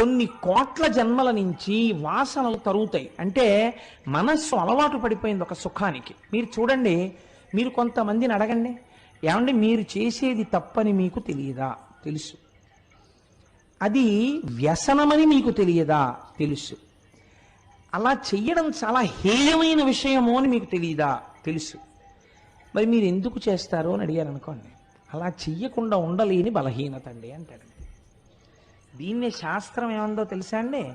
కొన్ని కోట్ల జన్మల నుంచి వాసనలు తరుగుతాయి. అంటే మనస్సు అలవాటు పడిపోయింది ఒక సుఖానికి. మీరు చూడండి మీరు కొంతమందిని అడగండి ఏమండి మీరు చేసేది తప్పని మీకు తెలియదా? తెలుసు. అది వ్యసనమని మీకు తెలియదా? తెలుసు. అలా చెయ్యడం చాలా హేయమైన విషయము అని మీకు తెలియదా? తెలుసు. మరి మీరు ఎందుకు చేస్తారు అని అడిగారు అనుకోండి అలా చెయ్యకుండా ఉండలేని బలహీనత అండి అంటాడు దీన్నే శాస్త్రం ఏమందో తెలుసా అండి?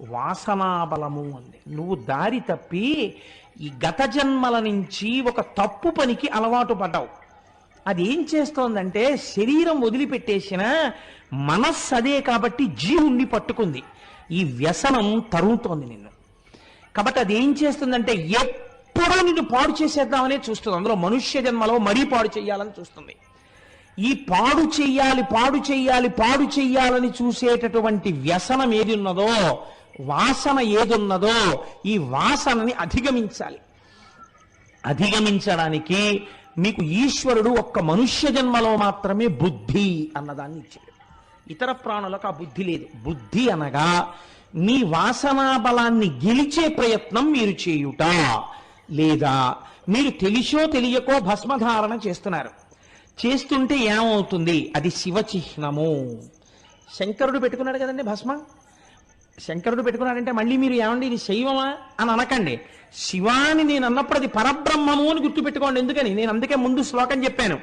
వాసనాబలము అంది. నువ్వు దారి తప్పి ఈ గత జన్మల నుంచి ఒక తప్పు పనికి అలవాటు పడ్డావు. అది ఏం చేస్తోందంటే శరీరం వదిలిపెట్టేసిన మనస్సు అదే కాబట్టి జీవుణ్ణి పట్టుకుంది. ఈ వ్యసనం తరుగుతోంది నిన్ను. కాబట్టి అది ఏం చేస్తుందంటే ఎప్పుడూ నిన్ను పాడు చేసేద్దామనే చూస్తుంది. అందులో మనుష్య జన్మలో మరీ పాడు చేయాలని చూస్తుంది. ఈ పాడు చెయ్యాలి పాడు చెయ్యాలి పాడు చెయ్యాలని చూసేటటువంటి వ్యసనం ఏది ఉన్నదో వాసన ఏదున్నదో ఈ వాసనని అధిగమించాలి. అధిగమించడానికి మీకు ఈశ్వరుడు ఒక్క మనుష్య జన్మలో మాత్రమే బుద్ధి అన్నదాన్ని ఇచ్చాడు. ఇతర ప్రాణులకు ఆ బుద్ధి లేదు. బుద్ధి అనగా మీ వాసనా బలాన్ని గెలిచే ప్రయత్నం మీరు చేయుట లేదా మీరు తెలిసో తెలియకో భస్మధారణ చేస్తున్నారు. చేస్తుంటే ఏమవుతుంది? అది శివ చిహ్నము శంకరుడు పెట్టుకున్నాడు కదండి భస్మ? శంకరుడు పెట్టుకున్నాడంటే మళ్ళీ మీరు ఏమండి ఇది శైవమా అని అనకండి. శివాని నేను అన్నప్పుడు అది పరబ్రహ్మము అని గుర్తుపెట్టుకోండి. ఎందుకని? నేను అందుకే ముందు శ్లోకం చెప్పాను.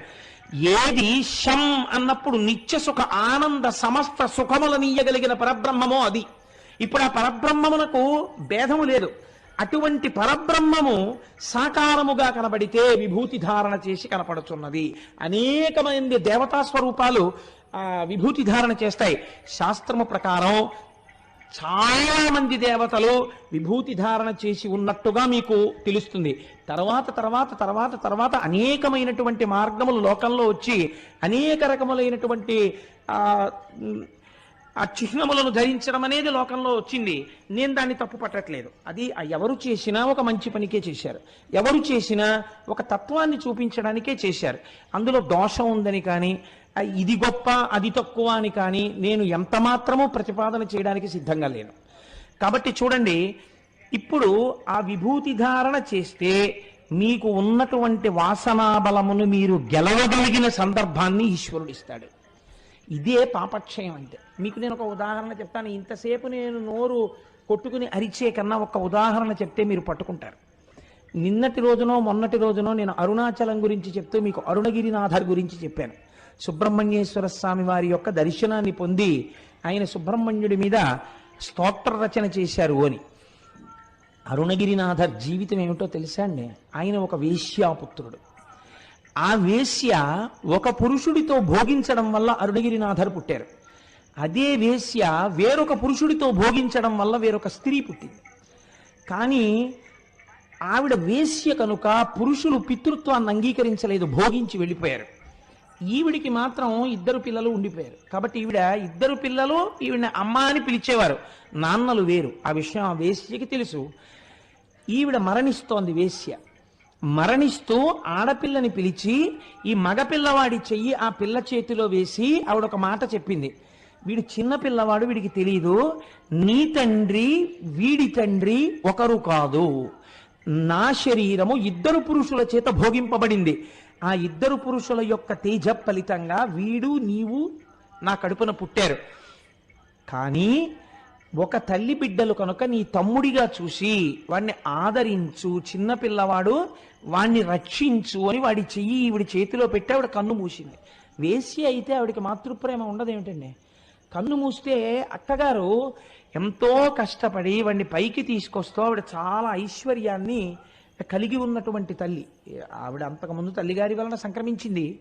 ఏది శం అన్నప్పుడు నిత్య సుఖ ఆనంద సమస్త సుఖములనీయగలిగిన పరబ్రహ్మమో అది. ఇప్పుడు ఆ పరబ్రహ్మమునకు భేదము లేదు. అటువంటి పరబ్రహ్మము సాకారముగా కనబడితే విభూతి ధారణ చేసి కనపడుచున్నది. అనేకమంది దేవతా స్వరూపాలు విభూతి ధారణ చేస్తాయి. శాస్త్రము ప్రకారం చాలా మంది దేవతలు విభూతి ధారణ చేసి ఉన్నట్టుగా మీకు తెలుస్తుంది. తర్వాత తర్వాత తర్వాత తర్వాత అనేకమైనటువంటి మార్గములు లోకంలో వచ్చి అనేక రకములైనటువంటి ఆ చిహ్నములను ధరించడం అనేది లోకంలో వచ్చింది. నేను దాన్ని తప్పు పట్టట్లేదు. అది ఎవరు చేసినా ఒక మంచి పనికే చేశారు. ఎవరు చేసినా ఒక తత్వాన్ని చూపించడానికే చేశారు. అందులో దోషం ఉందని కానీ ఇది గొప్ప అది తక్కువ అని కానీ నేను ఎంత మాత్రమూ ప్రతిపాదన చేయడానికి సిద్ధంగా లేను. కాబట్టి చూడండి ఇప్పుడు ఆ విభూతి ధారణ చేస్తే మీకు ఉన్నటువంటి వాసనా బలమును మీరు గెలవగలిగిన సందర్భాన్ని ఈశ్వరుడు ఇస్తాడు. ఇదే పాపక్షయం అంటే. మీకు నేను ఒక ఉదాహరణ చెప్తాను. ఇంతసేపు నేను నోరు కొట్టుకుని అరిచే కన్నా ఒక ఉదాహరణ చెప్తే మీరు పట్టుకుంటారు. నిన్నటి రోజునో మొన్నటి రోజునో నేను అరుణాచలం గురించి చెప్తూ మీకు అరుణగిరినాథర్ గురించి చెప్పాను. సుబ్రహ్మణ్యేశ్వర స్వామి వారి యొక్క దర్శనాన్ని పొంది ఆయన సుబ్రహ్మణ్యుడి మీద స్తోత్ర రచన చేశారు అని. అరుణగిరినాథర్ జీవితం ఏమిటో తెలుసా అండి? ఆయన ఒక వేశ్యాపుత్రుడు. ఆ వేశ్య ఒక పురుషుడితో భోగించడం వల్ల అరుణగిరినాథర్ పుట్టారు. అదే వేశ్య వేరొక పురుషుడితో భోగించడం వల్ల వేరొక స్త్రీ పుట్టింది. కానీ ఆవిడ వేశ్య కనుక పురుషులు పితృత్వాన్ని అంగీకరించలేదు భోగించి వెళ్ళిపోయారు. ఈవిడికి మాత్రం ఇద్దరు పిల్లలు ఉండిపోయారు. కాబట్టి ఈవిడ ఇద్దరు పిల్లలు ఈవిడ అమ్మ అని పిలిచేవారు. నాన్నలు వేరు. ఆ విషయం ఆ వేశ్యకి తెలుసు. ఈవిడ మరణిస్తోంది వేశ్య. మరణిస్తూ ఆడపిల్లని పిలిచి ఈ మగపిల్లవాడి చెయ్యి ఆ పిల్ల చేతిలో వేసి ఆవిడ ఒక మాట చెప్పింది. వీడు చిన్న పిల్లవాడు వీడికి తెలియదు నీ తండ్రి వీడి తండ్రి ఒకరు కాదు. నా శరీరము ఇద్దరు పురుషుల చేత భోగింపబడింది. ఆ ఇద్దరు పురుషుల యొక్క తేజ ఫలితంగా వీడు నీవు నా కడుపున పుట్టారు. కానీ ఒక తల్లి బిడ్డలు కనుక నీ తమ్ముడిగా చూసి వాడిని ఆదరించు చిన్నపిల్లవాడు వాణ్ణి రక్షించు అని వాడి చెయ్యి ఈవిడి చేతిలో పెట్టి ఆవిడ కన్ను మూసింది. వేసి అయితే ఆవిడకి మాతృప్రేమ ఉండదేమిటండి కన్ను మూస్తే అక్కగారు ఎంతో కష్టపడి వాడిని పైకి తీసుకొస్తూ ఆవిడ చాలా ఐశ్వర్యాన్ని కలిగి ఉన్నటువంటి తల్లి. ఆవిడ అంతకుముందు తల్లిగారి వలన సంక్రమించింది.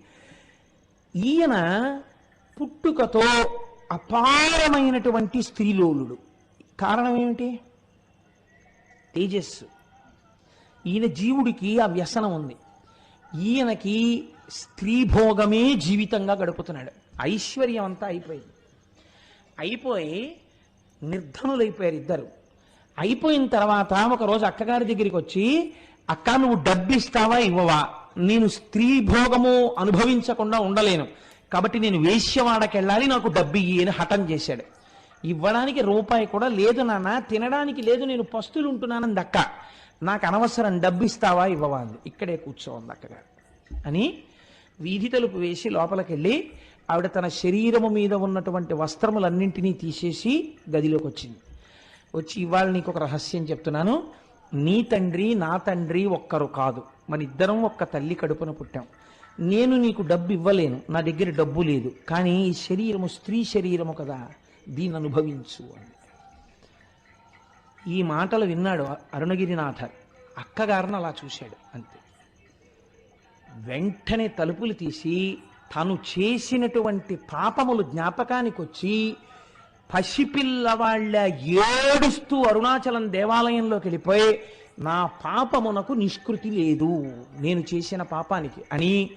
ఈయన పుట్టుకతో అపారమైనటువంటి స్త్రీలోలుడు. కారణం ఏమిటి? తేజస్సు. ఈయన జీవుడికి ఆ వ్యసనం ఉంది. ఈయనకి స్త్రీ భోగమే జీవితంగా గడుపుతున్నాడు. ఐశ్వర్యం అంతా అయిపోయింది. అయిపోయి నిర్ధనులైపోయారు ఇద్దరు. అయిపోయిన తర్వాత ఒక రోజు అక్కగారి దగ్గరికి వచ్చి అక్క నువ్వు డబ్బిస్తావా ఇవ్వవా? నేను స్త్రీ భోగము అనుభవించకుండా ఉండలేను. కాబట్టి నేను వేశ్యవాడకెళ్ళాలి నాకు డబ్బు అని హఠం చేశాడు. ఇవ్వడానికి రూపాయి కూడా లేదు నాన్న తినడానికి లేదు నేను పస్తులు ఉంటున్నానని దక్క. నాకు అనవసరం డబ్బు ఇస్తావా ఇవ్వవా అంది. ఇక్కడే కూర్చోంది అక్కగారు. అని వీధి తలుపు వేసి లోపలికెళ్ళి ఆవిడ తన శరీరము మీద ఉన్నటువంటి వస్త్రములన్నింటినీ తీసేసి గదిలోకి వచ్చింది వచ్చి ఇవాళ నీకు ఒక రహస్యం చెప్తున్నాను. నీ తండ్రి నా తండ్రి ఒక్కరు కాదు. మన ఇద్దరం ఒక్క తల్లి కడుపున పుట్టాం. నేను నీకు డబ్బు ఇవ్వలేను నా దగ్గర డబ్బు లేదు కానీ ఈ శరీరము స్త్రీ శరీరము కదా దీన్ని అనుభవించు అని. ఈ మాటలు విన్నాడు అరుణగిరినాథర్ అక్కగారిని అలా చూశాడు అంతే. వెంటనే తలుపులు తీసి తను చేసినటువంటి పాపములు జ్ఞాపకానికి వచ్చి పసిపిల్లవాళ్ళ ఏడుస్తూ అరుణాచలం దేవాలయంలోకి వెళ్ళిపోయి నా పాపమునకు నిష్కృతి లేదు. నేను చేసిన పాపానికి అని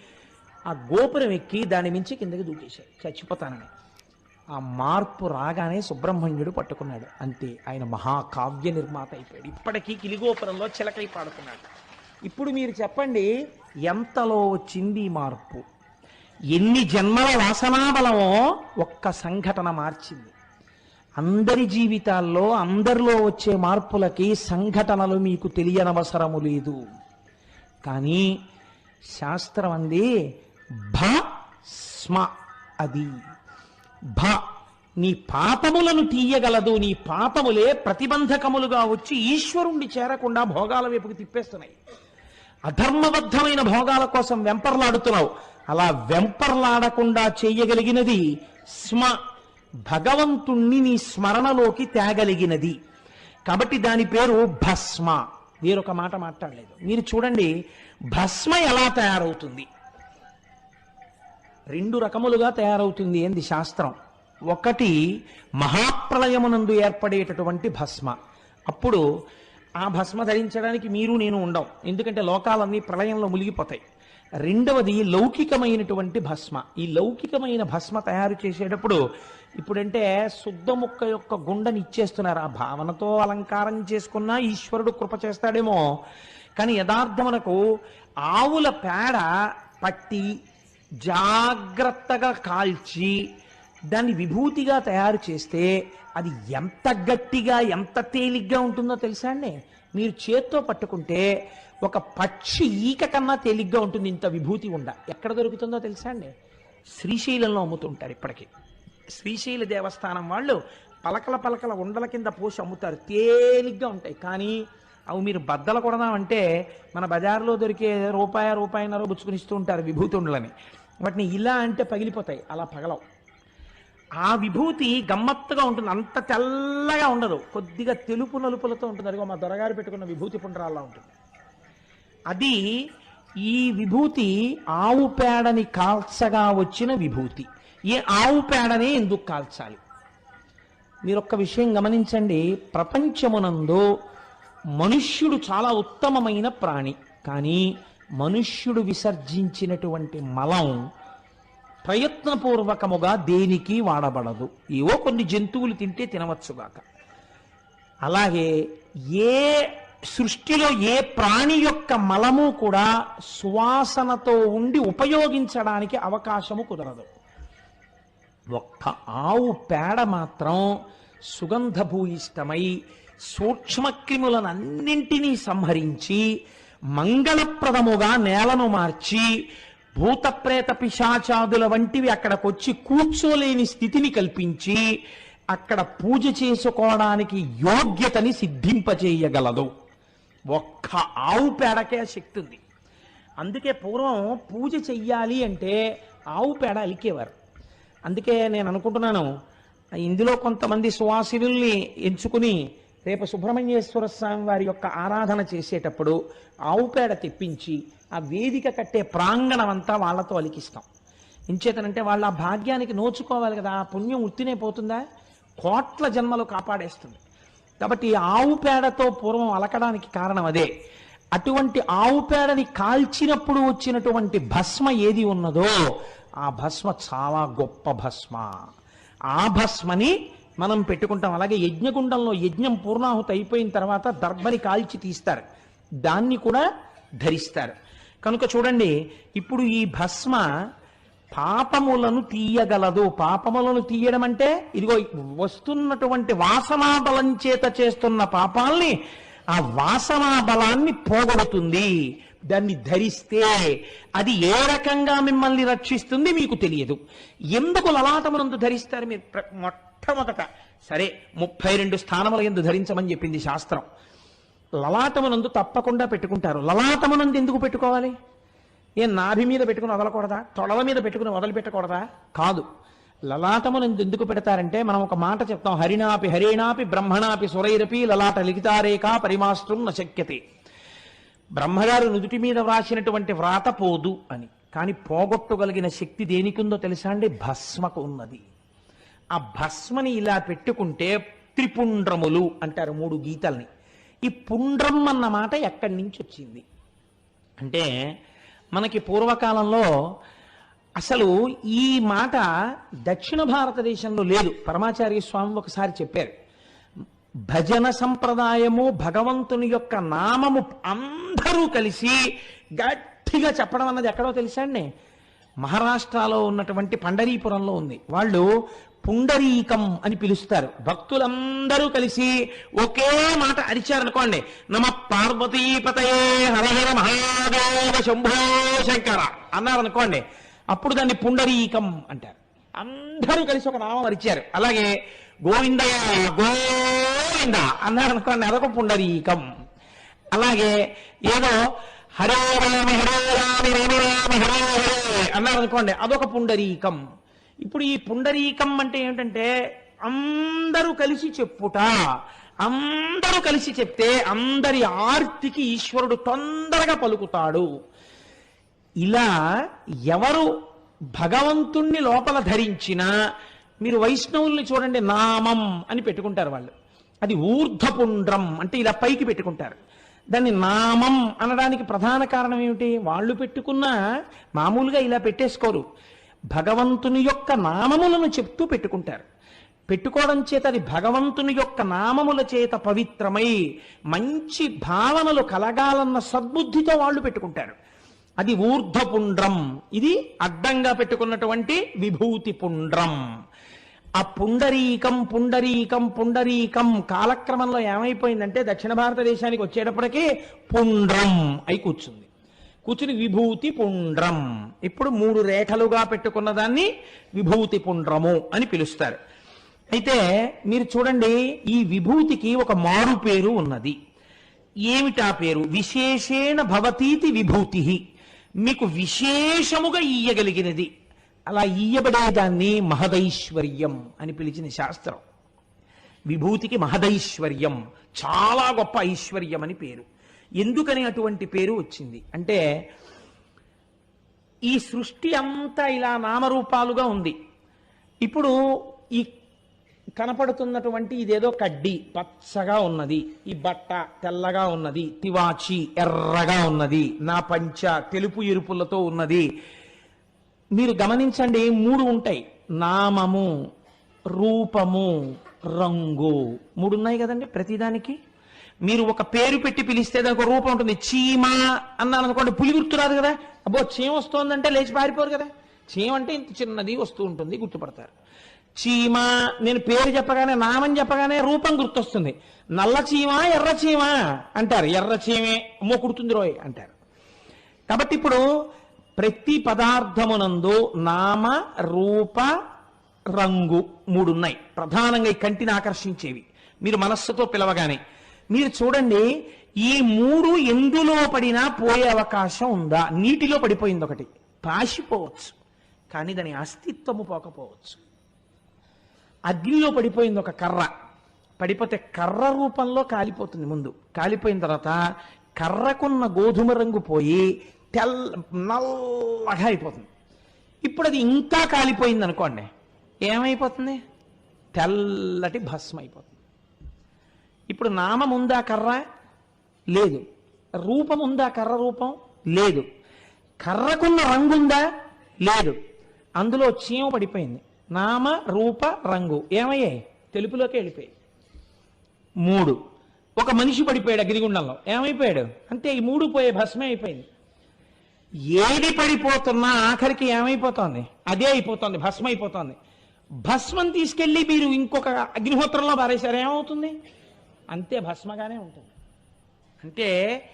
ఆ గోపురం ఎక్కి దాని మించి కిందకి దూకేశాడు. చచ్చిపోతానని. ఆ మార్పు రాగానే సుబ్రహ్మణ్యుడు పట్టుకున్నాడు. అంతే ఆయన మహాకావ్య నిర్మాత అయిపోయాడు. ఇప్పటికీ కిలిగోపురంలో చిలకై పాడుతున్నాడు. ఇప్పుడు మీరు చెప్పండి ఎంతలో వచ్చింది మార్పు? ఎన్ని జన్మల వాసనాబలమో ఒక్క సంఘటన మార్చింది. అందరి జీవితాల్లో అందరిలో వచ్చే మార్పులకి సంఘటనలు మీకు తెలియనవసరము లేదు. కానీ శాస్త్రం అంది భ స్మ అది. భ నీ పాపములను తీయగలదు నీ పాపములే ప్రతిబంధకములుగా వచ్చి ఈశ్వరుణ్ణి చేరకుండా భోగాల వైపుకి తిప్పేస్తున్నాయి. అధర్మబద్ధమైన భోగాల కోసం వెంపర్లాడుతున్నావు. అలా వెంపర్లాడకుండా చేయగలిగినది స్మ భగవంతుణ్ణి నీ స్మరణలోకి తేగలిగినది. కాబట్టి దాని పేరు భస్మ. వేరొక మాట మాట్లాడలేదు. మీరు చూడండి భస్మ ఎలా తయారవుతుంది? రెండు రకములుగా తయారవుతుంది ఏంది శాస్త్రం. ఒకటి మహాప్రళయమునందు ఏర్పడేటటువంటి భస్మ. అప్పుడు ఆ భస్మ ధరించడానికి మీరు నేను ఉండం. ఎందుకంటే లోకాలన్నీ ప్రళయంలో మునిగిపోతాయి. రెండవది లౌకికమైనటువంటి భస్మ. ఈ లౌకికమైన భస్మ తయారు చేసేటప్పుడు ఇప్పుడంటే శుద్ధ ముక్క యొక్క గుండెని ఇచ్చేస్తున్నారు. ఆ భావనతో అలంకారం చేసుకున్నా ఈశ్వరుడు కృప చేస్తాడేమో. కానీ యథార్థమునకు ఆవుల పేడ పట్టి జాగ్రత్తగా కాల్చి దాన్ని విభూతిగా తయారు చేస్తే అది ఎంత గట్టిగా ఎంత తేలిగ్గా ఉంటుందో తెలుసా అండి? మీరు చేత్తో పట్టుకుంటే ఒక పక్షి ఈక కన్నా తేలిగ్గా ఉంటుంది ఇంత విభూతి ఉండ ఎక్కడ దొరుకుతుందో తెలుసా అండి? శ్రీశైలంలో అమ్ముతుంటారు ఇప్పటికీ. శ్రీశైల దేవస్థానం వాళ్ళు పలకల పలకల ఉండల కింద పోసి అమ్ముతారు. తేలిగ్గా ఉంటాయి. కానీ అవి మీరు బద్దలు కొడదామంటే మన బజార్లో దొరికే రూపాయ రూపాయన్నర బుచ్చుకుని ఇస్తూ ఉంటారు విభూతి ఉండలని వాటిని ఇలా అంటే పగిలిపోతాయి. అలా పగలవు. ఆ విభూతి గమ్మత్తుగా ఉంటుంది. అంత తెల్లగా ఉండదు. కొద్దిగా తెలుపు నలుపులతో ఉంటుంది. అదిగో మా దొరగారు పెట్టుకున్న విభూతి పుండ్రాల్లా ఉంటుంది. అది ఈ విభూతి ఆవు పేడని కాల్చగా వచ్చిన విభూతి. ఏ ఆవు పేడనే ఎందుకు కాల్చాలి? మీరు ఒక్క విషయం గమనించండి. ప్రపంచమునందు మనుష్యుడు చాలా ఉత్తమమైన ప్రాణి. కానీ మనుష్యుడు విసర్జించినటువంటి మలం ప్రయత్నపూర్వకముగా దేనికి వాడబడదు. ఏవో కొన్ని జంతువులు తింటే తినవచ్చుగాక అలాగే ఏ సృష్టిలో ఏ ప్రాణి యొక్క మలము కూడా సువాసనతో ఉండి ఉపయోగించడానికి అవకాశము కుదరదు. ఒక్క ఆవు పేడ మాత్రం సుగంధభూయిష్టమై సూక్ష్మక్రిములనన్నింటినీ సంహరించి మంగళప్రదముగా నేలను మార్చి భూతప్రేత పిశాచాదుల వంటివి అక్కడికొచ్చి కూర్చోలేని స్థితిని కల్పించి అక్కడ పూజ చేసుకోవడానికి యోగ్యతని సిద్ధింపచేయగలదు ఒక్క ఆవు పేడకే శక్తి ఉంది అందుకే పూర్వం పూజ చెయ్యాలి అంటే ఆవు పేడ అలికేవారు. అందుకే నేను అనుకుంటున్నాను ఇందులో కొంతమంది సువాసినుల్ని ఎంచుకుని రేపు సుబ్రహ్మణ్యేశ్వర స్వామి వారి యొక్క ఆరాధన చేసేటప్పుడు ఆవు పేడ తెప్పించి ఆ వేదిక కట్టే ప్రాంగణం అంతా వాళ్ళతో అలికిస్తాం. ఇంచేతనంటే వాళ్ళ ఆ భాగ్యానికి నోచుకోవాలి కదా ఆ పుణ్యం ఉత్తినే పోతుందా? కోట్ల జన్మలు కాపాడేస్తుంది. కాబట్టి ఆవు పేడతో పూర్వం అలకడానికి కారణం అదే. అటువంటి ఆవు పేడని కాల్చినప్పుడు వచ్చినటువంటి భస్మ ఏది ఉన్నదో ఆ భస్మ చాలా గొప్ప భస్మ. ఆ భస్మని మనం పెట్టుకుంటాం. అలాగే యజ్ఞగుండంలో యజ్ఞం పూర్ణాహుతి అయిపోయిన తర్వాత దర్భని కాల్చి తీస్తారు. దాన్ని కూడా ధరిస్తారు. కనుక చూడండి ఇప్పుడు ఈ భస్మ పాపములను తీయగలదు. పాపములను తీయడం అంటే ఇదిగో వస్తున్నటువంటి వాసనా బలం చేత చేస్తున్న పాపాల్ని ఆ వాసనా బలాన్ని పోగొడుతుంది. దాన్ని ధరిస్తే అది ఏ రకంగా మిమ్మల్ని రక్షిస్తుంది మీకు తెలియదు. ఎందుకు లలాటమునందు ధరిస్తారు మీరు? మొట్టమొదట సరే ముప్పై రెండు స్థానముల ఎందు ధరించమని చెప్పింది శాస్త్రం. లలాటమునందు తప్పకుండా పెట్టుకుంటారు. లలాటమునందు ఎందుకు పెట్టుకోవాలి? ఏం నాభి మీద పెట్టుకుని వదలకూడదా? తొడల మీద పెట్టుకుని వదిలిపెట్టకూడదా? కాదు. లలాటమునందు ఎందుకు పెడతారంటే మనం ఒక మాట చెప్తాం హరిణాపి హరేణాపి బ్రహ్మణాపి సురైరపి లలాట లిఖితారేకా పరిమాస్త్రం నశక్యతే బ్రహ్మగారు నుదుటి మీద వ్రాసినటువంటి వ్రాత పోదు అని. కానీ పోగొట్టగలిగిన శక్తి దేనికిందో తెలుసా అండి? భస్మకు ఉన్నది. ఆ భస్మని ఇలా పెట్టుకుంటే త్రిపుండ్రములు అంటారు మూడు గీతల్ని. ఈ పుండ్రం అన్న మాట ఎక్కడి నుంచి వచ్చింది? అంటే మనకి పూర్వకాలంలో అసలు ఈ మాట దక్షిణ భారతదేశంలో లేదు. పరమాచార్య స్వామి ఒకసారి చెప్పారు. భజన సంప్రదాయము భగవంతుని యొక్క నామము అందరూ కలిసి గట్టిగా చెప్పడం అన్నది ఎక్కడో తెలుసా అండి? మహారాష్ట్రలో ఉన్నటువంటి పండరీపురంలో ఉంది. వాళ్ళు పుండరీకం అని పిలుస్తారు. భక్తులందరూ కలిసి ఒకే మాట అరిచారనుకోండి. నమ పార్వతీపతయే హరహర మహాదేవ శంభో శంకర అన్నారనుకోండి. అప్పుడు దాన్ని పుండరీకం అంటారు. అందరూ కలిసి ఒక నామం అరిచారు. అలాగే గోవింద గోవింద అన్నారనుకోండి అదొక పుండరీకం. అలాగే ఏదో హరే రామి హరే రామి రామ రామి హరే హరే అన్నారు అనుకోండి అదొక పుండరీకం. ఇప్పుడు ఈ పుండరీకం అంటే ఏమిటంటే అందరూ కలిసి చెప్పుట. అందరూ కలిసి చెప్తే అందరి ఆర్తికి ఈశ్వరుడు తొందరగా పలుకుతాడు. ఇలా ఎవరు భగవంతుణ్ణి లోపల ధరించినా మీరు వైష్ణవుల్ని చూడండి నామం అని పెట్టుకుంటారు వాళ్ళు. అది ఊర్ధపుండ్రం అంటే ఇలా పైకి పెట్టుకుంటారు. దాన్ని నామం అనడానికి ప్రధాన కారణం ఏమిటి? వాళ్ళు పెట్టుకున్న మామూలుగా ఇలా పెట్టేసుకోరు. భగవంతుని యొక్క నామములను చెప్తూ పెట్టుకుంటారు. పెట్టుకోవడం చేత అది భగవంతుని యొక్క నామముల చేత పవిత్రమై మంచి భావనలు కలగాలన్న సద్బుద్ధితో వాళ్ళు పెట్టుకుంటారు. అది ఊర్ధపుండ్రం. ఇది అడ్డంగా పెట్టుకున్నటువంటి విభూతి పుండ్రం ఆ పుండరీకం పుండరీకం పుండరీకం కాలక్రమంలో ఏమైపోయిందంటే దక్షిణ భారతదేశానికి వచ్చేటప్పటికీ పుండ్రం అయి కూర్చుంది. కూర్చుని విభూతి పుండ్రం. ఇప్పుడు మూడు రేఖలుగా పెట్టుకున్న దాన్ని విభూతి పుండ్రము అని పిలుస్తారు. అయితే మీరు చూడండి ఈ విభూతికి ఒక మారు పేరు ఉన్నది. ఏమిటా పేరు? విశేషేణ భవతీతి విభూతి మీకు విశేషముగా ఇయ్యగలిగినది. అలా ఇయ్యబడేదాన్ని మహదైశ్వర్యం అని పిలిచిన శాస్త్రం. విభూతికి మహదైశ్వర్యం చాలా గొప్ప ఐశ్వర్యం అని పేరు. ఎందుకని అటువంటి పేరు వచ్చింది? అంటే ఈ సృష్టి అంతా ఇలా నామరూపాలుగా ఉంది. ఇప్పుడు ఈ కనపడుతున్నటువంటి ఇదేదో కడ్డి పచ్చగా ఉన్నది. ఈ బట్ట తెల్లగా ఉన్నది. తివాచి ఎర్రగా ఉన్నది. నా పంచ తెలుపు ఎరుపులతో ఉన్నది. మీరు గమనించండి మూడు ఉంటాయి. నామము రూపము రంగు. మూడు ఉన్నాయి కదండి ప్రతిదానికి? మీరు ఒక పేరు పెట్టి పిలిస్తే దానికి ఒక రూపం ఉంటుంది. చీమ అన్నాను అనుకోండి పులి గుర్తు రాదు కదా? అబ్బో చీమ వస్తోందంటే లేచి పారిపోరు కదా? చీమ అంటే ఇంత చిన్నది వస్తూ ఉంటుంది గుర్తుపడతారు. చీమ నేను పేరు చెప్పగానే నామం చెప్పగానే రూపం గుర్తొస్తుంది. నల్ల చీమ ఎర్ర చీమ అంటారు. ఎర్ర చీమే అమ్మో కుడుతుంది రోయ్ అంటారు. కాబట్టి ఇప్పుడు ప్రతి పదార్థమునందు నామ రూప రంగు మూడు ఉన్నాయి ప్రధానంగా ఈ కంటిని ఆకర్షించేవి. మీరు మనస్సుతో పిలవగానే. మీరు చూడండి ఈ మూడు ఎందులో పడినా పోయే అవకాశం ఉందా? నీటిలో పడిపోయింది ఒకటి. పాసిపోవచ్చు. కానీ దాని అస్తిత్వము పోకపోవచ్చు. అగ్నిలో పడిపోయింది ఒక కర్ర. పడిపోతే కర్ర రూపంలో కాలిపోతుంది ముందు. కాలిపోయిన తర్వాత కర్రకున్న గోధుమ రంగు పోయి తెల్ల నల్లగా అయిపోతుంది. ఇప్పుడు అది ఇంకా కాలిపోయింది అనుకోండి ఏమైపోతుంది? తెల్లటి భస్మ అయిపోతుంది ఇప్పుడు నామం ఉందా కర్ర? లేదు. రూపం ఉందా కర్ర రూపం? లేదు. కర్రకున్న రంగు ఉందా? లేదు. అందులో చీమ పడిపోయింది. నామ రూప రంగు ఏమయ్యాయి? తెలుపులోకి వెళ్ళిపోయాయి. మూడు. ఒక మనిషి పడిపోయాడు అగ్నిగుండంలో. ఏమైపోయాడు? అంతే ఈ మూడు పోయే భస్మే అయిపోయింది. ఏది పడిపోతున్నా ఆఖరికి ఏమైపోతోంది? అదే అయిపోతుంది భస్మ అయిపోతోంది. భస్మం తీసుకెళ్ళి మీరు ఇంకొక అగ్నిహోత్రంలో పారేశారు ఏమవుతుంది? అంతే భస్మగానే ఉంటుంది. అంటే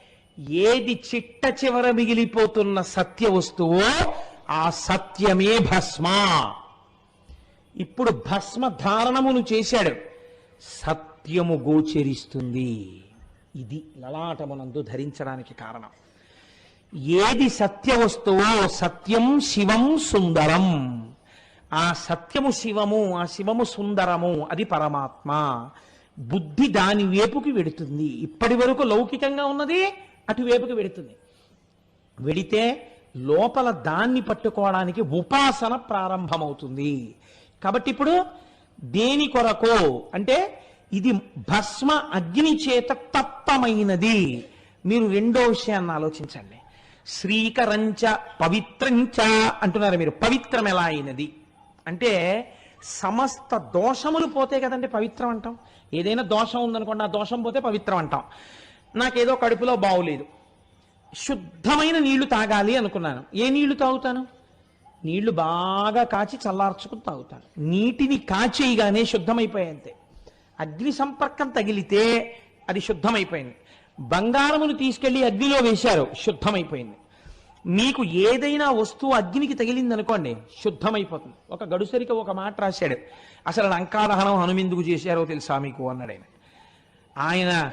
ఏది చిట్ట చివర మిగిలిపోతున్న సత్య వస్తువో ఆ సత్యమే భస్మ. ఇప్పుడు భస్మ ధారణమును చేశాడు. సత్యము గోచరిస్తుంది. ఇది లలాటమునందు ధరించడానికి కారణం. ఏది సత్య వస్తువో సత్యం శివం సుందరం. ఆ సత్యము శివము ఆ శివము సుందరము అది పరమాత్మ. బుద్ధి దాని వేపుకి వెడుతుంది. ఇప్పటి వరకు లౌకికంగా ఉన్నది అటువైపుకి వెడుతుంది. వెడితే లోపల దాన్ని పట్టుకోవడానికి ఉపాసన ప్రారంభమవుతుంది. కాబట్టి ఇప్పుడు దేని కొరకు అంటే ఇది భస్మ అగ్ని చేత తప్పమైనది మీరు రెండో విషయాన్ని ఆలోచించండి. శ్రీకరంచ పవిత్రంచ అంటున్నారు మీరు. పవిత్రం ఎలా అయినది? అంటే సమస్త దోషములు పోతే కదండి పవిత్రం అంటాం. ఏదైనా దోషం ఉందనుకోండి ఆ దోషం పోతే పవిత్రం అంటాం. నాకేదో కడుపులో బాగులేదు శుద్ధమైన నీళ్ళు తాగాలి అనుకున్నాను. ఏ నీళ్ళు తాగుతాను? నీళ్ళు బాగా కాచి చల్లార్చుకుని తాగుతాను. నీటిని కాచేయగానే శుద్ధమైపోయాయి అగ్ని సంపర్కం తగిలితే అది శుద్ధమైపోయింది. బంగారమును తీసుకెళ్ళి అగ్నిలో వేశారు శుద్ధమైపోయింది. మీకు ఏదైనా వస్తువు అగ్నికి తగిలిందనుకోండి శుద్ధమైపోతుంది. ఒక గడుసరికి ఒక మాట రాశాడు. అసలు లంకాదహనం హనుమెందుకు చేశారో తెలుసా మీకు? అన్నాడు ఆయన. ఆయన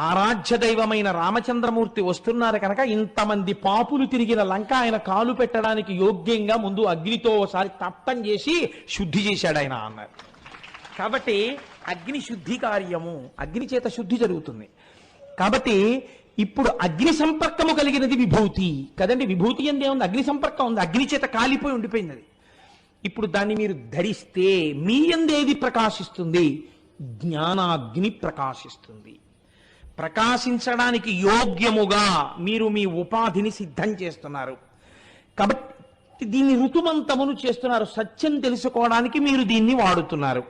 ఆరాధ్య దైవమైన రామచంద్రమూర్తి వస్తున్నారు కనుక ఇంతమంది పాపులు తిరిగిన లంక ఆయన కాలు పెట్టడానికి యోగ్యంగా ముందు అగ్నితో ఒకసారి తప్పం చేసి శుద్ధి చేశాడు ఆయన అన్నారు. కాబట్టి అగ్ని శుద్ధి కార్యము అగ్ని చేత శుద్ధి జరుగుతుంది. కాబట్టి ఇప్పుడు అగ్ని సంపర్కము కలిగినది విభూతి. కదండి విభూతి అందే ఉంది అగ్ని సంపర్కం ఉంది. అగ్ని చేత కాలిపోయి ఉండిపోయింది అది. ఇప్పుడు దాన్ని మీరు ధరిస్తే మీ ఏది ప్రకాశిస్తుంది? జ్ఞానాగ్ని ప్రకాశిస్తుంది. ప్రకాశించడానికి యోగ్యముగా మీరు మీ ఉపాధిని సిద్ధం చేస్తున్నారు. కాబట్టి దీన్ని ఋతుమంతమును చేస్తున్నారు. సత్యం తెలుసుకోవడానికి మీరు దీన్ని వాడుతున్నారు.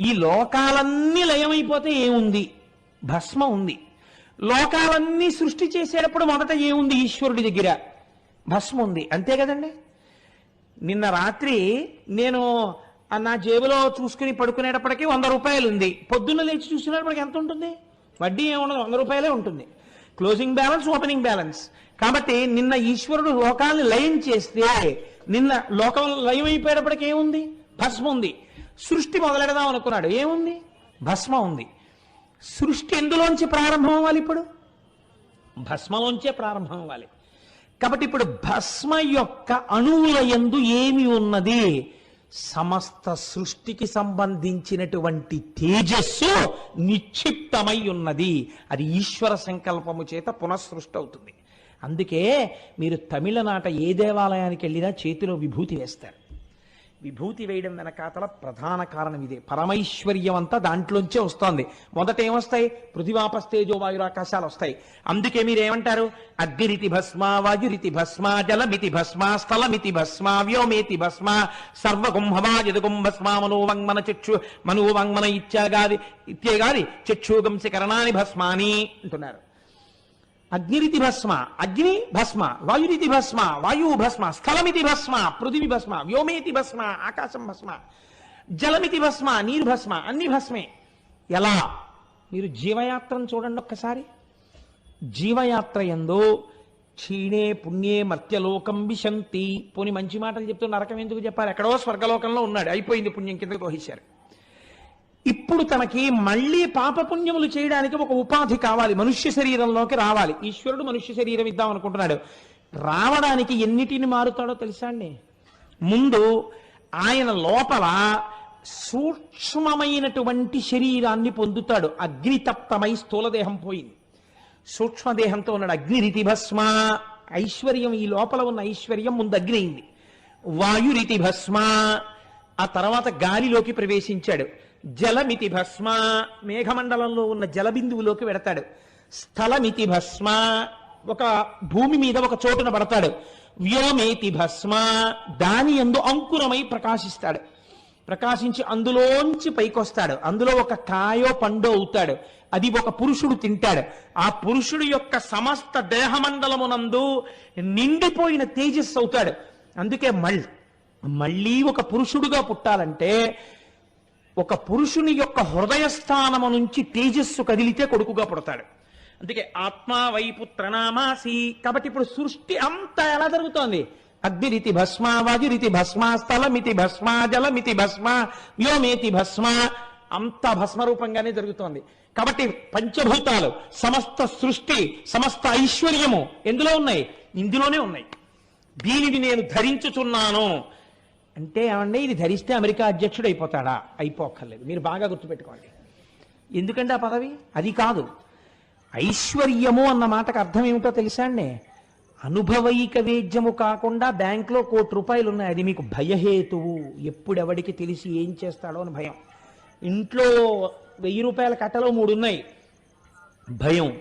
ఈ లోకాలన్నీ లయమైపోతే ఏముంది? భస్మ ఉంది. లోకాలన్నీ సృష్టి చేసేటప్పుడు మొదట ఏముంది ఈశ్వరుడి దగ్గర? భస్మ ఉంది అంతే కదండి? నిన్న రాత్రి నేను నా జేబులో చూసుకుని పడుకునేటప్పటికీ వంద రూపాయలు ఉంది పొద్దున్న లేచి చూసినప్పటికి ఎంత ఉంటుంది? వడ్డీ ఏముండదు వంద రూపాయలే ఉంటుంది. Closing balance opening balance. కాబట్టి నిన్న ఈశ్వరుడు లోకాన్ని లయం చేస్తే నిన్న లోకం లయం అయిపోయేటప్పటికి ఏముంది? భస్మ ఉంది సృష్టి మొదలెడదాం అనుకున్నాడు ఏముంది? భస్మ ఉంది. సృష్టి ఎందులోంచి ప్రారంభం అవ్వాలి ఇప్పుడు? భస్మలోంచే ప్రారంభం అవ్వాలి. కాబట్టి ఇప్పుడు భస్మ యొక్క అణువుల ఎందు ఏమి ఉన్నది? సమస్త సృష్టికి సంబంధించినటువంటి తేజస్సు నిక్షిప్తమై ఉన్నది. అది ఈశ్వర సంకల్పము చేత పునఃసృష్టి అవుతుంది. అందుకే మీరు తమిళనాట ఏ దేవాలయానికి వెళ్ళినా చేతిలో విభూతి వేస్తారు. విభూతి వేయడం వెనకాతల ప్రధాన కారణం ఇదే. పరమైశ్వర్యం అంతా దాంట్లోంచే వస్తోంది. మొదట ఏమొస్తాయి పృథివాపస్తేజో వాయురాకాశాలు వస్తాయి. అందుకే మీరేమంటారు? అగ్నిరితి భస్మ వాయురితి భస్మ జలమితి భస్మ స్థలమితి భస్మ వ్యోమేతి భస్మ సర్వగుంభమాజదుగుం భస్మ మనోవంగ్మన చక్షు మనోవంగ్మన ఇత్యాగాది ఇత్యేగాది చక్షుగంసి కరణాని భస్మాని అంటున్నారు. అగ్నిరితి భస్మ అగ్ని భస్మ వాయురితి భస్మ వాయువు భస్మ స్థలమితి భస్మ పృథివి భస్మ వ్యోమేతి భస్మ ఆకాశం భస్మ జలమితి భస్మ నీరు భస్మ అన్ని భస్మే. ఎలా? మీరు జీవయాత్రను చూడండి ఒక్కసారి. జీవయాత్ర ఎందో క్షీణే పుణ్యే మర్త్యలోకం విశంతి. పోని మంచి మాటలు చెప్తూ నరకం ఎందుకు చెప్పారు? ఎక్కడో స్వర్గలోకంలో ఉన్నాడు. అయిపోయింది పుణ్యం కిందకు తోసేశారు ఇప్పుడు తనకి మళ్ళీ పాపపుణ్యములు చేయడానికి ఒక ఉపాధి కావాలి. మనుష్య శరీరంలోకి రావాలి. ఈశ్వరుడు మనుష్య శరీరం ఇద్దాం అనుకుంటున్నాడు. రావడానికి ఎన్నిటిని మారుతాడో తెలుసా అండి? ముందు ఆయన లోపల సూక్ష్మమైనటువంటి శరీరాన్ని పొందుతాడు. అగ్నితప్తమై స్థూలదేహం పోయింది. సూక్ష్మదేహంతో ఉన్నాడు అగ్నిరితి భస్మ ఐశ్వర్యం ఈ లోపల ఉన్న ఐశ్వర్యం ముందు అగ్ని అయింది వాయురితి భస్మ ఆ తర్వాత గాలిలోకి ప్రవేశించాడు. జలమితి భస్మ. మేఘమండలంలో ఉన్న జలబిందువులోకి వెడతాడు. స్థలమితి భస్మ. ఒక భూమి మీద ఒక చోటున పడతాడు. వ్యోమేతి భస్మ. దాని ఎందు అంకురమై ప్రకాశిస్తాడు. ప్రకాశించి అందులోంచి పైకొస్తాడు. అందులో ఒక కాయో పండో అవుతాడు అది ఒక పురుషుడు తింటాడు. ఆ పురుషుడు యొక్క సమస్త దేహమండలమునందు నిండిపోయిన తేజస్సు అవుతాడు. అందుకే మళ్ళీ మళ్ళీ ఒక పురుషుడుగా పుట్టాలంటే ఒక పురుషుని యొక్క హృదయ స్థానము నుంచి తేజస్సు కదిలితే కొడుకుగా పుడతాడు. అందుకే ఆత్మ వైపుత్రనామాసి కాబట్టి ఇప్పుడు సృష్టి అంతా ఎలా జరుగుతోంది? అగ్నిరితి భస్మ రితి భస్మ స్థలమితి భస్మ జలమితి భస్మ వ్యోమేతి భస్మ అంతా భస్మ రూపంగానే జరుగుతోంది. కాబట్టి పంచభూతాలు సమస్త సృష్టి సమస్త ఐశ్వర్యము ఎందులో ఉన్నాయి? ఇందులోనే ఉన్నాయి. దీనిని నేను ధరించుచున్నాను. అంటే ఏమండి ఇది ధరిస్తే అమెరికా అధ్యక్షుడు అయిపోతాడా అయిపోక్కర్లేదు. మీరు బాగా గుర్తుపెట్టుకోండి. ఎందుకంటే ఆ పదవి? అది కాదు. ఐశ్వర్యము అన్న మాటకు అర్థం ఏమిటో తెలుసా అండి? అనుభవైక వేద్యము కాకుండా బ్యాంకులో కోటి రూపాయలు ఉన్నాయి అది మీకు భయహేతువు. ఎప్పుడెవడికి తెలిసి ఏం చేస్తాడో అని భయం. ఇంట్లో వెయ్యి రూపాయల కట్టలో మూడు ఉన్నాయి భయం.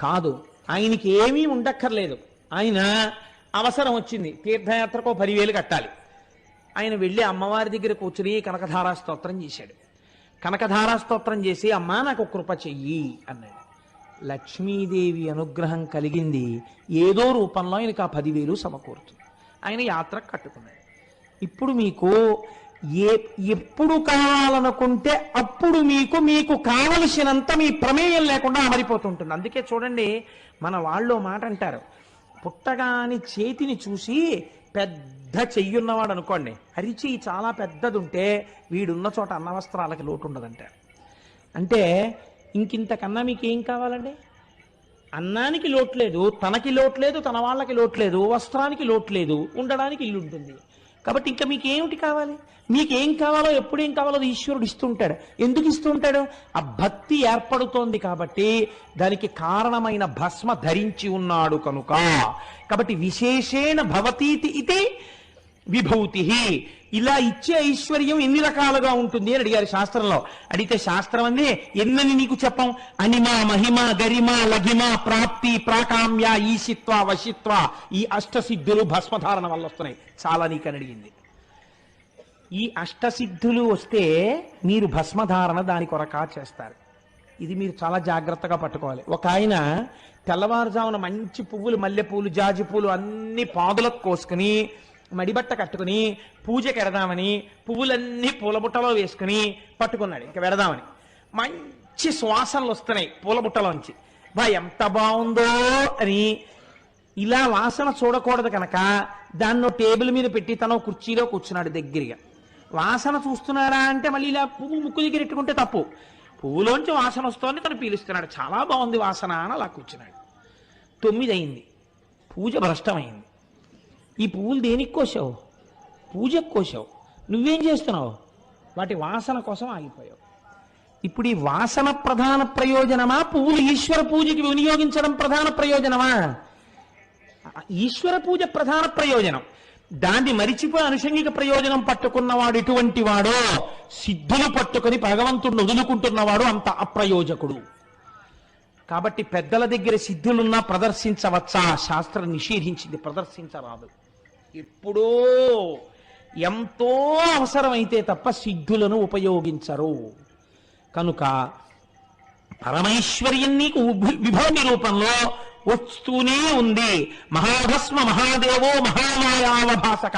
కాదు. ఆయనకి ఏమీ ఉండక్కర్లేదు. ఆయన అవసరం వచ్చింది. తీర్థయాత్రకు పదివేలు కట్టాలి. ఆయన వెళ్ళి అమ్మవారి దగ్గర కూర్చుని కనకధారా స్తోత్రం చేశాడు. కనకధారా స్తోత్రం చేసి అమ్మా నాకు కృప చెయ్యి అన్నాడు. లక్ష్మీదేవి అనుగ్రహం కలిగింది. ఏదో రూపంలో ఆయనకు ఆ పదివేలు సమకూరుతుంది. ఆయన యాత్ర కట్టుకున్నాడు. ఇప్పుడు మీకు ఏ ఎప్పుడు కావాలనుకుంటే అప్పుడు మీకు మీకు కావలసినంత మీ ప్రమేయం లేకుండా అమరిపోతుంటుంది అందుకే చూడండి మన వాళ్ళు మాట అంటారు. పుట్టగాని చేతిని చూసి పెద్ద చెయ్యున్నవాడు అనుకోండి అరిచి చాలా పెద్దది ఉంటే వీడున్న చోట అన్నవస్త్రాలకి లోటు ఉండదంటారు అంటే ఇంకింతకన్నా మీకు ఏం కావాలండి? అన్నానికి లోటు లేదు తనకి లోటు లేదు తన వాళ్ళకి లోటు లేదు వస్త్రానికి లోటు లేదు ఉండడానికి ఇల్లు ఉంటుంది కాబట్టి ఇంకా మీకు ఏమిటి కావాలి? మీకు ఏం కావాలో ఎప్పుడు ఏం కావాలో ఈశ్వరుడు ఇస్తుంటాడు. ఎందుకు ఇస్తుంటాడు? ఆ భక్తి ఏర్పడుతోంది కాబట్టి దానికి కారణమైన భస్మ ధరించి ఉన్నాడు కనుక. కాబట్టి విశేషేణ భవతీతి ఇతే విభూతి ఇలా ఇచ్చే ఐశ్వర్యం ఎన్ని రకాలుగా ఉంటుంది అని అడిగారు శాస్త్రంలో. అడిగితే శాస్త్రం అంది ఎన్నని నీకు చెప్పం? అనిమ మహిమ గరిమ లఘిమ ప్రాప్తి ప్రాకామ్య ఈశిత్వ వశిత్వ ఈ అష్టసిద్ధులు భస్మధారణ వల్ల వస్తున్నాయి. చాలా నీకని అడిగింది. ఈ అష్టసిద్ధులు వస్తే మీరు భస్మధారణ దాని కొరకా చేస్తారు. ఇది మీరు చాలా జాగ్రత్తగా పట్టుకోవాలి. ఒక ఆయన తెల్లవారుజామున మంచి పువ్వులు మల్లెపూలు జాజి పూలు అన్ని పాదులకు కోసుకుని మడిబట్ట కట్టుకుని పూజకి ఎడదామని పువ్వులన్నీ పూలబుట్టలో వేసుకుని పట్టుకున్నాడు. ఇంకా వెడదామని. మంచి శ్వాసనలు వస్తున్నాయి పూలబుట్టలోంచి. బా ఎంత బాగుందో అని ఇలా వాసన చూడకూడదు కనుక దాన్ని టేబుల్ మీద పెట్టి తను కుర్చీలో కూర్చున్నాడు దగ్గరగా. వాసన చూస్తున్నారా? అంటే మళ్ళీ ఇలా పువ్వు ముక్కు దగ్గర ఎట్టుకుంటే తప్పు. పువ్వులోంచి వాసన వస్తోంది తను పీలుస్తున్నాడు. చాలా బాగుంది వాసన అని అలా కూర్చున్నాడు. తొమ్మిది అయింది పూజ భ్రష్టమైంది. ఈ పువ్వులు దేనికి కోసావు పూజకు కోసావు నువ్వేం చేస్తున్నావు? వాటి వాసన కోసం ఆగిపోయావు. ఇప్పుడు ఈ వాసన ప్రధాన ప్రయోజనమా? పువ్వులు ఈశ్వర పూజకి వినియోగించడం ప్రధాన ప్రయోజనమా? ఈశ్వర పూజ ప్రధాన ప్రయోజనం. దాన్ని మరిచిపోయి అనుషంగిక ప్రయోజనం పట్టుకున్నవాడు ఎటువంటి వాడో సిద్ధులు పట్టుకొని భగవంతుడిని వదులుకుంటున్నవాడు అంత అప్రయోజకుడు. కాబట్టి పెద్దల దగ్గర సిద్ధులున్నా ప్రదర్శించవచ్చా? శాస్త్రం నిషేధించింది ప్రదర్శించరాదు. ఎప్పుడో ఎంతో అవసరమైతే తప్ప సిద్ధులను ఉపయోగించరు. కనుక పరమైశ్వర్యం నీకు విభూమి రూపంలో వస్తూనే ఉంది. మహాభస్మ మహాదేవో మహామాయావభాసక.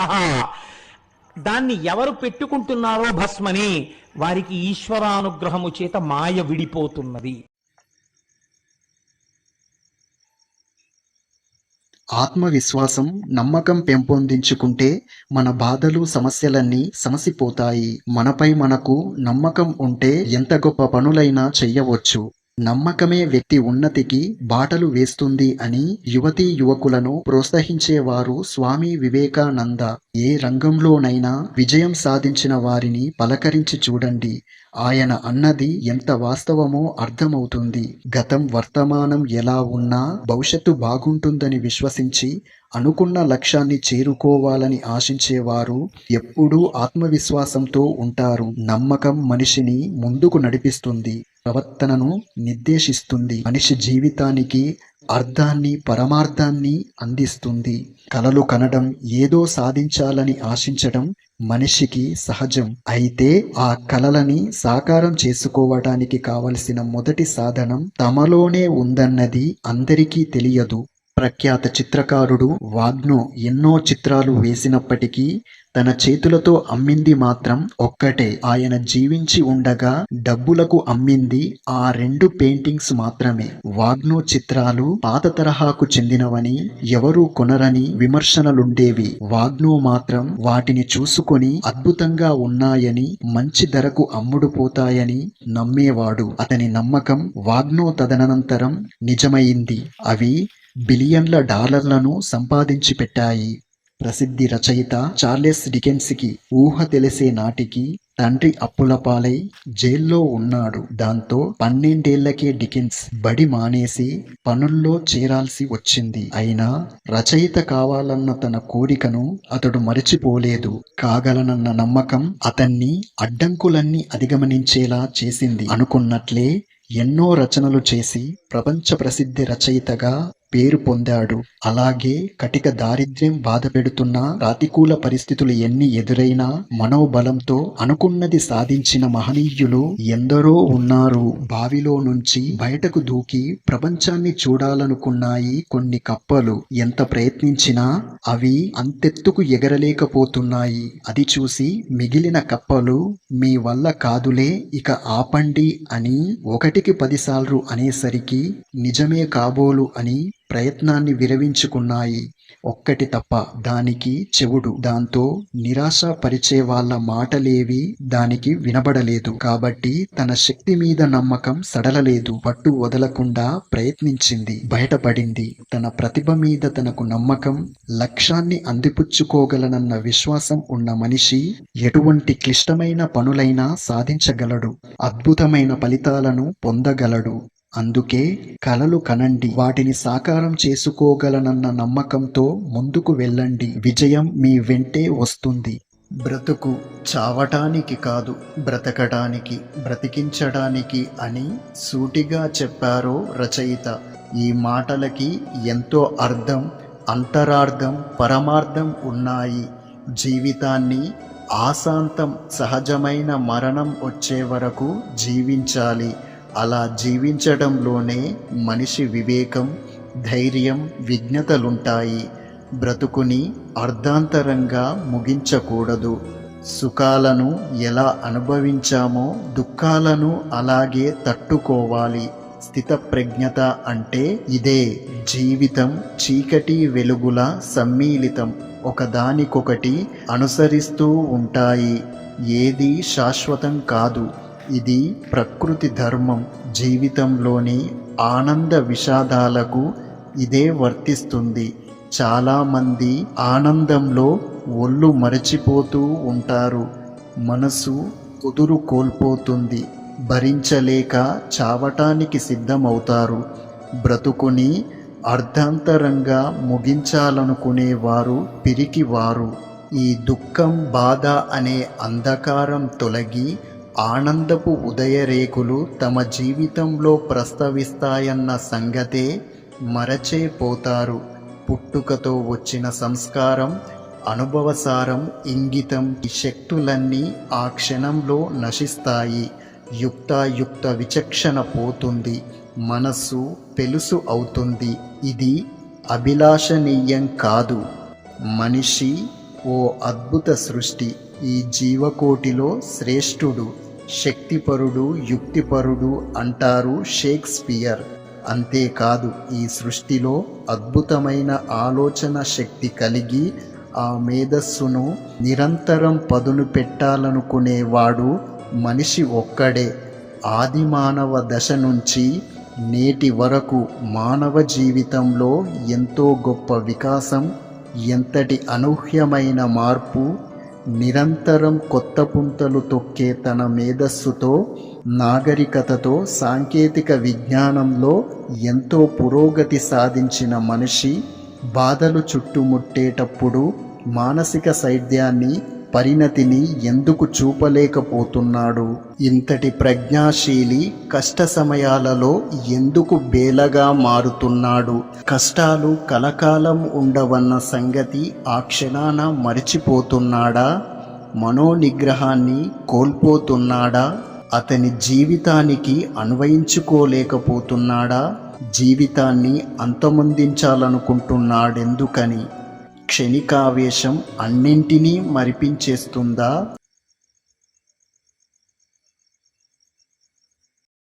దాన్ని ఎవరు పెట్టుకుంటున్నారో భస్మని వారికి ఈశ్వరానుగ్రహము చేత మాయ విడిపోతున్నది. ఆత్మవిశ్వాసం నమ్మకం పెంపొందించుకుంటే మన బాధలు సమస్యలన్నీ సమసిపోతాయి. మనపై మనకు నమ్మకం ఉంటే ఎంత గొప్ప పనులైనా చెయ్యవచ్చు. నమ్మకమే వ్యక్తి ఉన్నతికి బాటలు వేస్తుంది అని యువతీ యువకులను ప్రోత్సహించేవారు స్వామి వివేకానంద. ఏ రంగంలోనైనా విజయం సాధించిన వారిని పలకరించి చూడండి. ఆయన అన్నది ఎంత వాస్తవమో అర్థమవుతుంది. గతం వర్తమానం ఎలా ఉన్నా భవిష్యత్తు బాగుంటుందని విశ్వసించి అనుకున్న లక్ష్యాన్ని చేరుకోవాలని ఆశించేవారు ఎప్పుడూ ఆత్మవిశ్వాసంతో ఉంటారు. నమ్మకం మనిషిని ముందుకు నడిపిస్తుంది ప్రవర్తనను నిర్దేశిస్తుంది. మనిషి జీవితానికి అర్థాన్ని పరమార్థాన్ని అందిస్తుంది. కలలు కనడం ఏదో సాధించాలని ఆశించడం మనిషికి సహజం. అయితే ఆ కలలని సాకారం చేసుకోవటానికి కావలసిన మొదటి సాధనం తమలోనే ఉందన్నది అందరికీ తెలియదు. ప్రఖ్యాత చిత్రకారుడు వాగ్నో ఎన్నో చిత్రాలు వేసినప్పటికీ తన చేతులతో అమ్మింది మాత్రం ఒక్కటే. ఆయన జీవించి ఉండగా డబ్బులకు అమ్మింది ఆ రెండు పెయింటింగ్స్ మాత్రమే. వాగ్నో చిత్రాలు పాత తరహాకు చెందినవని ఎవరూ కొనరని విమర్శనలుండేవి. వాగ్నో మాత్రం వాటిని చూసుకొని అద్భుతంగా ఉన్నాయని మంచి ధరకు అమ్ముడుపోతాయని నమ్మేవాడు. అతని నమ్మకం వాగ్నో తదనంతరం నిజమైంది. అవి బిలియన్ల డాలర్లను సంపాదించి పెట్టాయి. ప్రసిద్ధి రచయిత చార్లెస్ డికెన్స్కి ఊహ తెలిసే నాటికి తండ్రి అప్పుల పాలై జైల్లో ఉన్నాడు. దాంతో పన్నెండేళ్ళకే డికెన్స్ బడి మానేసి పనుల్లో చేరాల్సి వచ్చింది. అయినా రచయిత కావాలన్న తన కోరికను అతడు మరిచిపోలేదు. కాగలనన్న నమ్మకం అతన్ని అడ్డంకులన్నీ అధిగమనించేలా చేసింది. అనుకున్నట్లే ఎన్నో రచనలు చేసి ప్రపంచ ప్రసిద్ధి రచయితగా పేరు పొందాడు. అలాగే కటిక దారిద్ర్యం బాధపెడుతున్న ప్రతికూల పరిస్థితులు ఎన్ని ఎదురైనా మనోబలంతో అనుకున్నది సాధించిన మహనీయులు ఎందరో ఉన్నారు. బావిలో నుంచి బయటకు దూకి ప్రపంచాన్ని చూడాలనుకున్నాయి కొన్ని కప్పలు. ఎంత ప్రయత్నించినా అవి అంతెత్తుకు ఎగరలేకపోతున్నాయి. అది చూసి మిగిలిన కప్పలు మీ వల్ల కాదులే ఇక ఆపండి అని ఒకటికి పదిసార్లు అనేసరికి నిజమే కాబోలు అని ప్రయత్నాన్ని విరవించుకున్నాయి ఒక్కటి తప్ప దానికి చెవుడు. దాంతో నిరాశ పరిచే వాళ్ళ మాటలేవి దానికి వినబడలేదు. కాబట్టి తన శక్తి మీద నమ్మకం సడలలేదు. పట్టు వదలకుండా ప్రయత్నించింది. బయటపడింది. తన ప్రతిభ మీద తనకు నమ్మకం లక్ష్యాన్ని అందిపుచ్చుకోగలనన్న విశ్వాసం ఉన్న మనిషి ఎటువంటి క్లిష్టమైన పనులైనా సాధించగలడు. అద్భుతమైన ఫలితాలను పొందగలడు. అందుకే కలలు కనండి వాటిని సాకారం చేసుకోగలనన్న నమ్మకంతో ముందుకు వెళ్ళండి. విజయం మీ వెంటే వస్తుంది. బ్రతుకు చావటానికి కాదు బ్రతకటానికి బ్రతికించడానికి అని సూటిగా చెప్పారో రచయిత. ఈ మాటలకి ఎంతో అర్థం అంతరార్థం పరమార్థం ఉన్నాయి. జీవితాన్ని ఆశాంతం సహజమైన మరణం వచ్చే వరకు జీవించాలి. అలా జీవించడంలోనే మనిషి వివేకం ధైర్యం విజ్ఞతలుంటాయి. బ్రతుకుని అర్ధాంతరంగా ముగించకూడదు. సుఖాలను ఎలా అనుభవించామో దుఃఖాలను అలాగే తట్టుకోవాలి. స్థితప్రజ్ఞత అంటే ఇదే జీవితం చీకటి వెలుగుల సమ్మిళితం ఒకదానికొకటి అనుసరిస్తూ ఉంటాయి. ఏది శాశ్వతం కాదు. ఇది ప్రకృతి ధర్మం. జీవితంలోని ఆనంద విషాదాలకు ఇదే వర్తిస్తుంది. చాలామంది ఆనందంలో ఒళ్ళు మరచిపోతూ ఉంటారు. మనసు కుదురు కోల్పోతుంది. భరించలేక చావటానికి సిద్ధమవుతారు. బ్రతుకుని అర్ధాంతరంగా ముగించాలనుకునేవారు పిరికివారు. ఈ దుఃఖం బాధ అనే అంధకారం తొలగి ఆనందపు ఉదయరేకులు తమ జీవితంలో ప్రస్తవిస్తాయన్న సంగతే మరచే పోతారు పుట్టుకతో వచ్చిన సంస్కారం అనుభవసారం ఇంగితం ఈ శక్తులన్నీ ఆ క్షణంలో నశిస్తాయి. యుక్తాయుక్త విచక్షణ పోతుంది మనస్సు పెలుసు అవుతుంది. ఇది అభిలాషణీయం కాదు. మనిషి ఓ అద్భుత సృష్టి. ఈ జీవకోటిలో శ్రేష్ఠుడు శక్తిపరుడు యుక్తిపరుడు అంటారు షేక్స్పియర్. అంతేకాదు ఈ సృష్టిలో అద్భుతమైన ఆలోచన శక్తి కలిగి ఆ మేధస్సును నిరంతరం పదును పెట్టాలనుకునేవాడు మనిషి ఒక్కడే. ఆది మానవ దశ నుంచి నేటి వరకు మానవ జీవితంలో ఎంతో గొప్ప వికాసం ఎంతటి అనూహ్యమైన మార్పు నిరంతరం కొత్త పుంతలు తొక్కే తన మేధస్సుతో నాగరికతతో సాంకేతిక విజ్ఞానంలో ఎంతో పురోగతి సాధించిన మనిషి బాధలు చుట్టుముట్టేటప్పుడు మానసిక సైద్యాన్ని పరిణతిని ఎందుకు చూపలేకపోతున్నాడు? ఇంతటి ప్రజ్ఞాశీలి కష్ట సమయాలలో ఎందుకు బేలగా మారుతున్నాడు? కష్టాలు కలకాలం ఉండవన్న సంగతి ఆ క్షణాన మరిచిపోతున్నాడా? మనోనిగ్రహాన్ని కోల్పోతున్నాడా? అతని జీవితానికి అన్వయించుకోలేకపోతున్నాడా? జీవితాన్ని అంతమొందించాలనుకుంటున్నాడెందుకని? క్షణికావేశం అన్నింటినీ మరిపించేస్తుందా?